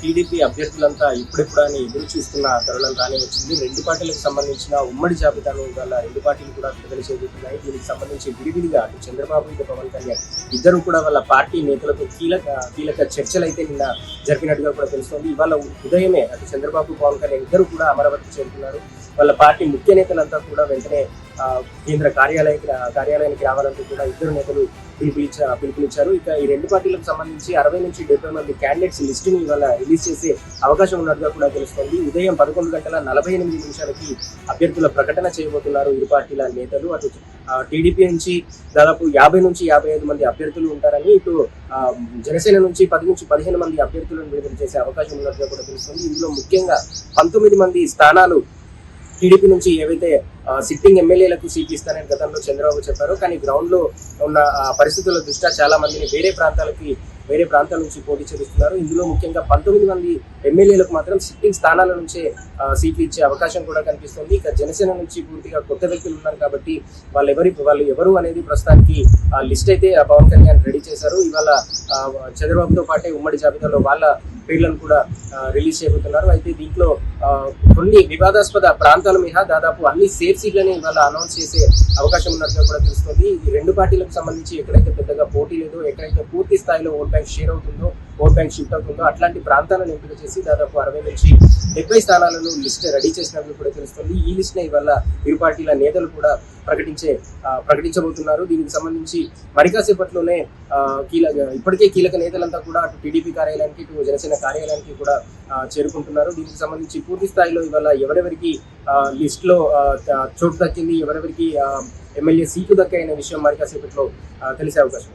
TDP అభ్యర్థులంతా ఇప్పుడెప్పుడు అని ఎదురు చూస్తున్న తరుణం రాని వచ్చింది రెండు పార్టీలకు సంబంధించిన ఉమ్మడి జాబితాను ఇవాళ రెండు పార్టీలు కూడా విడుదల చేయబోతున్నాయి దీనికి సంబంధించి విడివిడిగా అటు చంద్రబాబు ఇటు పవన్ కళ్యాణ్ ఇద్దరు కూడా వాళ్ళ పార్టీ నేతలతో కీలక కీలక చర్చలు అయితే నిన్న జరిపినట్టుగా కూడా తెలుస్తోంది. ఇవాళ ఉదయమే అటు చంద్రబాబు పవన్ కళ్యాణ్ ఇద్దరు కూడా అమరావతి చేరుకున్నారు. వాళ్ళ పార్టీ ముఖ్య నేతలంతా కూడా వెంటనే కేంద్ర కార్యాలయ కార్యాలయానికి రావాలంటూ కూడా ఇద్దరు నేతలు పిలుపునిచ్చా పిలుపునిచ్చారు. ఇక ఈ రెండు పార్టీలకు సంబంధించి అరవై నుంచి డెబ్బై మంది క్యాండిడేట్స్ లిస్టుని ఇవాళ రిలీజ్ చేసే అవకాశం ఉన్నట్టుగా కూడా తెలుస్తోంది. ఉదయం పదకొండు గంటల నలభై ఎనిమిది నిమిషాలకి అభ్యర్థుల ప్రకటన చేయబోతున్నారు ఇరు పార్టీల నేతలు. అటు టీడీపీ నుంచి దాదాపు యాభై నుంచి యాభై ఐదు మంది అభ్యర్థులు ఉంటారని ఇటు ఆ, జనసేన నుంచి పది నుంచి పదిహేను మంది అభ్యర్థులను విడుదల చేసే అవకాశం ఉన్నట్టుగా కూడా తెలుస్తుంది. ఇందులో ముఖ్యంగా పంతొమ్మిది మంది స్థానాలు టీడీపీ నుంచి ఏవైతే సిట్టింగ్ ఎమ్మెల్యేలకు సీట్లు ఇస్తారని గతంలో చంద్రబాబు చెప్పారు. కానీ గ్రౌండ్లో ఉన్న పరిస్థితుల దృష్ట్యా చాలా మందిని వేరే ప్రాంతాలకి వేరే ప్రాంతాల నుంచి పోటీ చేస్తున్నారు ఇందులో ముఖ్యంగా పంతొమ్మిది మంది ఎమ్మెల్యేలకు మాత్రం సిట్టింగ్ స్థానాల నుంచే సీట్లు ఇచ్చే అవకాశం కూడా కనిపిస్తుంది. ఇక జనసేన నుంచి పూర్తిగా కొత్త వ్యక్తులు ఉన్నారు కాబట్టి వాళ్ళు ఎవరి వాళ్ళు ఎవరు అనేది ప్రస్తుతానికి లిస్ట్ అయితే పవన్ కళ్యాణ్ రెడీ చేశారు. ఇవాళ చంద్రబాబుతో పాటే ఉమ్మడి జాబితాలో వాళ్ళ పేర్లను కూడా రిలీజ్ చేయబోతున్నారు. అయితే దీంట్లో కొన్ని వివాదాస్పద ప్రాంతాల మీద దాదాపు అన్ని సేఫ్ సీట్లని ఇవాళ అనౌన్స్ చేసే అవకాశం ఉన్నట్టుగా కూడా తెలుస్తుంది. ఈ రెండు పార్టీలకు సంబంధించి ఎక్కడైతే పెద్దగా పోటీ లేదో ఎక్కడైతే పూర్తి స్థాయిలో ఓట్ బ్యాంక్ షేర్ అవుతుందో ఓట్ బ్యాంక్ షిఫ్ట్ అవుతుందో అట్లాంటి ప్రాంతాలను ఎంపిక చేసి దాదాపు అరవై నుంచి డెబ్బై స్థానాలను లిస్ట్ రెడీ చేసినట్లు కూడా తెలుస్తుంది. ఈ లిస్ట్ని ఇవాళ ఇరు పార్టీల నేతలు కూడా ప్రకటించే ప్రకటించబోతున్నారు. దీనికి సంబంధించి మరి కాసేపట్లోనే కీలక ఇప్పటికే కీలక నేతలంతా కూడా అటు టీడీపీ కార్యాలయానికి ఇటు జనసేన కార్యాలయానికి కూడా చేరుకుంటున్నారు. దీనికి సంబంధించి పూర్తి స్థాయిలో ఇవాళ ఎవరెవరికి లిస్ట్లో చోటు దక్కింది ఎవరెవరికి ఎమ్మెల్యే సీటు దక్కాయనే విషయం మరి కాసేపట్లో తెలిసే అవకాశం